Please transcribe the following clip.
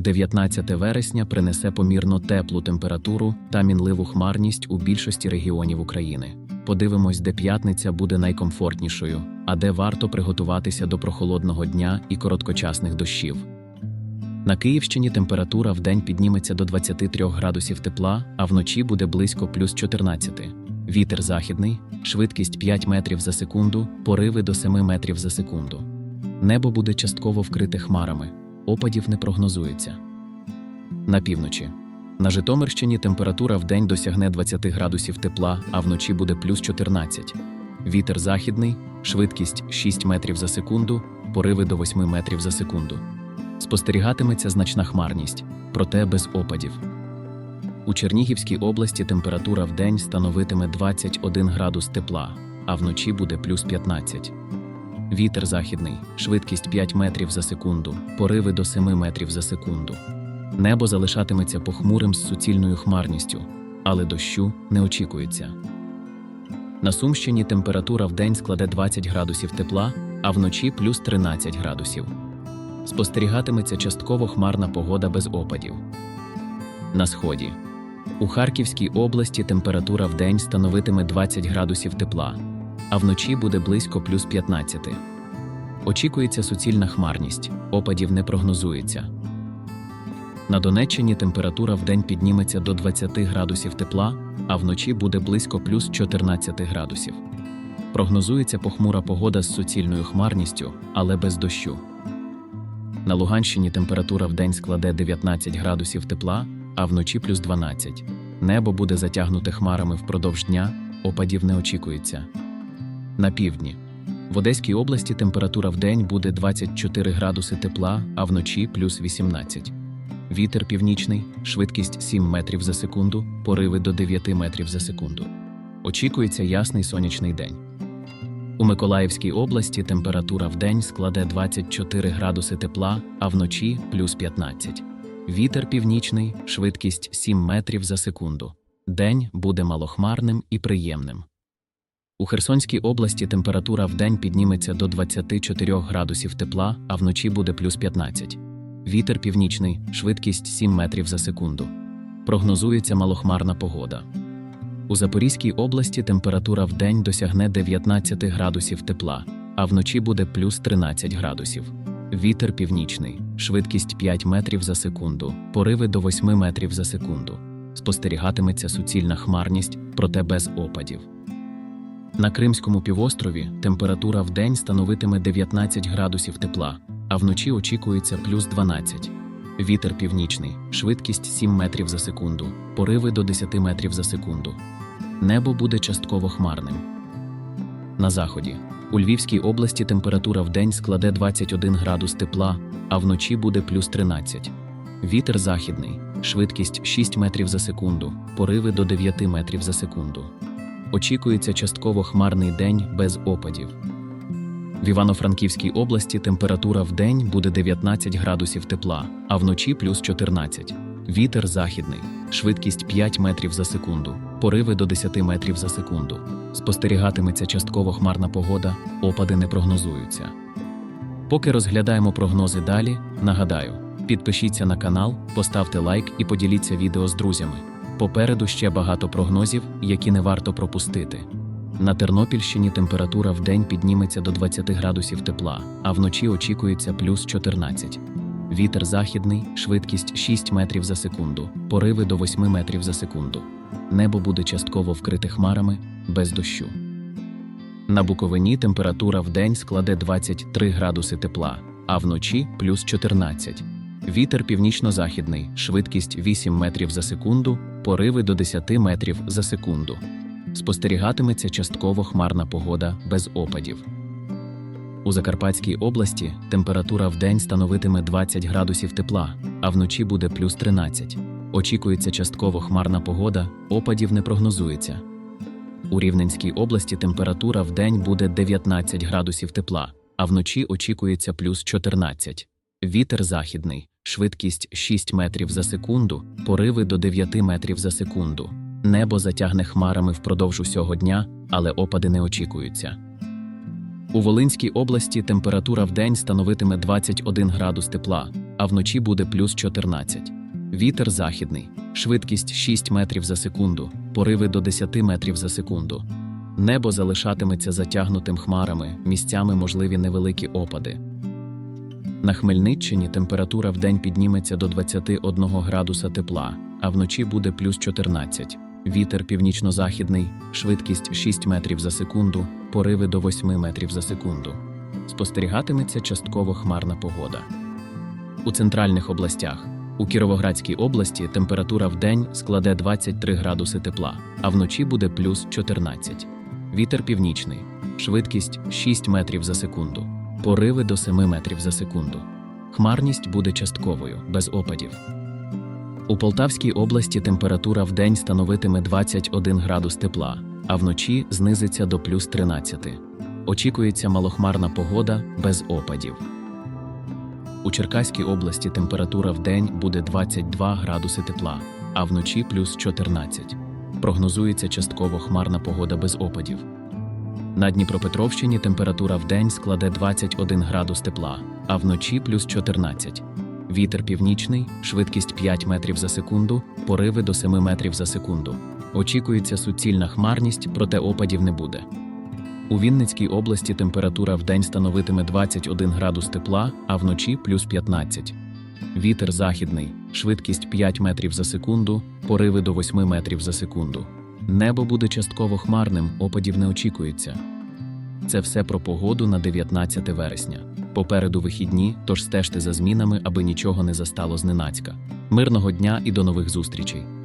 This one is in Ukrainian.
19 вересня принесе помірно теплу температуру та мінливу хмарність у більшості регіонів України. Подивимось, де п'ятниця буде найкомфортнішою, а де варто приготуватися до прохолодного дня і короткочасних дощів. На Київщині температура вдень підніметься до 23 градусів тепла, а вночі буде близько плюс 14. Вітер західний, швидкість 5 метрів за секунду, пориви до 7 метрів за секунду. Небо буде частково вкрите хмарами, опадів не прогнозується. На півночі. На Житомирщині температура вдень досягне 20 градусів тепла, а вночі буде плюс 14. Вітер західний, швидкість 6 метрів за секунду, пориви до 8 метрів за секунду. Спостерігатиметься значна хмарність, проте без опадів. У Чернігівській області температура вдень становитиме 21 градус тепла, а вночі буде плюс 15. Вітер західний, швидкість 5 метрів за секунду, пориви до 7 метрів за секунду. Небо залишатиметься похмурим з суцільною хмарністю, але дощу не очікується. На Сумщині температура вдень складе 20 градусів тепла, а вночі плюс 13 градусів. Спостерігатиметься частково хмарна погода без опадів. На сході. У Харківській області температура вдень становитиме 20 градусів тепла, а вночі буде близько плюс 15. Очікується суцільна хмарність, опадів не прогнозується. На Донеччині температура вдень підніметься до 20 градусів тепла, а вночі буде близько плюс 14 градусів. Прогнозується похмура погода з суцільною хмарністю, але без дощу. На Луганщині температура вдень складе 19 градусів тепла, а вночі плюс 12. Небо буде затягнуте хмарами впродовж дня, опадів не очікується. На півдні. В Одеській області температура вдень буде 24 градуси тепла, а вночі плюс 18. Вітер північний, швидкість 7 метрів за секунду, пориви до 9 метрів за секунду. Очікується ясний сонячний день. У Миколаївській області температура вдень складе 24 градуси тепла, а вночі плюс 15. Вітер північний, швидкість 7 метрів за секунду. День буде малохмарним і приємним. У Херсонській області температура вдень підніметься до 24 градусів тепла, а вночі буде плюс 15. Вітер північний, швидкість 7 метрів за секунду. Прогнозується малохмарна погода. У Запорізькій області температура вдень досягне 19 градусів тепла, а вночі буде плюс 13 градусів. Вітер північний, швидкість 5 метрів за секунду, пориви до 8 метрів за секунду. Спостерігатиметься суцільна хмарність, проте без опадів. На Кримському півострові температура вдень становитиме 19 градусів тепла, а вночі очікується плюс 12. Вітер північний, швидкість 7 метрів за секунду, пориви до 10 метрів за секунду. Небо буде частково хмарним. На заході. У Львівській області температура вдень складе 21 градус тепла, а вночі буде плюс 13. Вітер західний, швидкість 6 метрів за секунду, пориви до 9 метрів за секунду. Очікується частково хмарний день без опадів. В Івано-Франківській області температура в день буде 19 градусів тепла, а вночі плюс 14. Вітер західний, швидкість 5 метрів за секунду, пориви до 10 метрів за секунду. Спостерігатиметься частково хмарна погода, опади не прогнозуються. Поки розглядаємо прогнози далі, нагадаю, підпишіться на канал, поставте лайк і поділіться відео з друзями. Попереду ще багато прогнозів, які не варто пропустити. На Тернопільщині температура в день підніметься до 20 градусів тепла, а вночі очікується плюс 14. Вітер західний, швидкість 6 метрів за секунду, пориви до 8 метрів за секунду. Небо буде частково вкрите хмарами, без дощу. На Буковині температура в день складе 23 градуси тепла, а вночі плюс 14. Вітер північно-західний, швидкість 8 метрів за секунду, пориви до 10 метрів за секунду. Спостерігатиметься частково хмарна погода без опадів. У Закарпатській області температура в день становитиме 20 градусів тепла, а вночі буде плюс 13. Очікується частково хмарна погода, опадів не прогнозується. У Рівненській області температура в день буде 19 градусів тепла, а вночі очікується плюс 14. Вітер західний, швидкість 6 метрів за секунду, пориви до 9 метрів за секунду. Небо затягне хмарами впродовж усього дня, але опади не очікуються. У Волинській області температура в день становитиме 21 градус тепла, а вночі буде плюс 14. Вітер західний, швидкість 6 метрів за секунду, пориви до 10 метрів за секунду. Небо залишатиметься затягнутим хмарами, місцями можливі невеликі опади. На Хмельниччині температура вдень підніметься до 21 градуса тепла, а вночі буде плюс 14. Вітер північно-західний, швидкість 6 метрів за секунду, пориви до 8 метрів за секунду. Спостерігатиметься частково хмарна погода. У центральних областях. У Кіровоградській області температура вдень складе 23 градуси тепла, а вночі буде плюс 14. Вітер північний, швидкість 6 метрів за секунду, пориви до 7 метрів за секунду. Хмарність буде частковою, без опадів. У Полтавській області температура вдень становитиме 21 градус тепла, а вночі знизиться до плюс 13. Очікується малохмарна погода без опадів. У Черкаській області температура вдень буде 22 градуси тепла, а вночі плюс 14. Прогнозується частково хмарна погода без опадів. На Дніпропетровщині температура вдень складе 21 градус тепла, а вночі плюс 14. Вітер північний, швидкість 5 метрів за секунду, пориви до 7 метрів за секунду. Очікується суцільна хмарність, проте опадів не буде. У Вінницькій області температура вдень становитиме 21 градус тепла, а вночі плюс 15. Вітер західний, швидкість 5 метрів за секунду, пориви до 8 метрів за секунду. Небо буде частково хмарним, опадів не очікується. Це все про погоду на 19 вересня. Попереду вихідні, тож стежте за змінами, аби нічого не застало зненацька. Мирного дня і до нових зустрічей!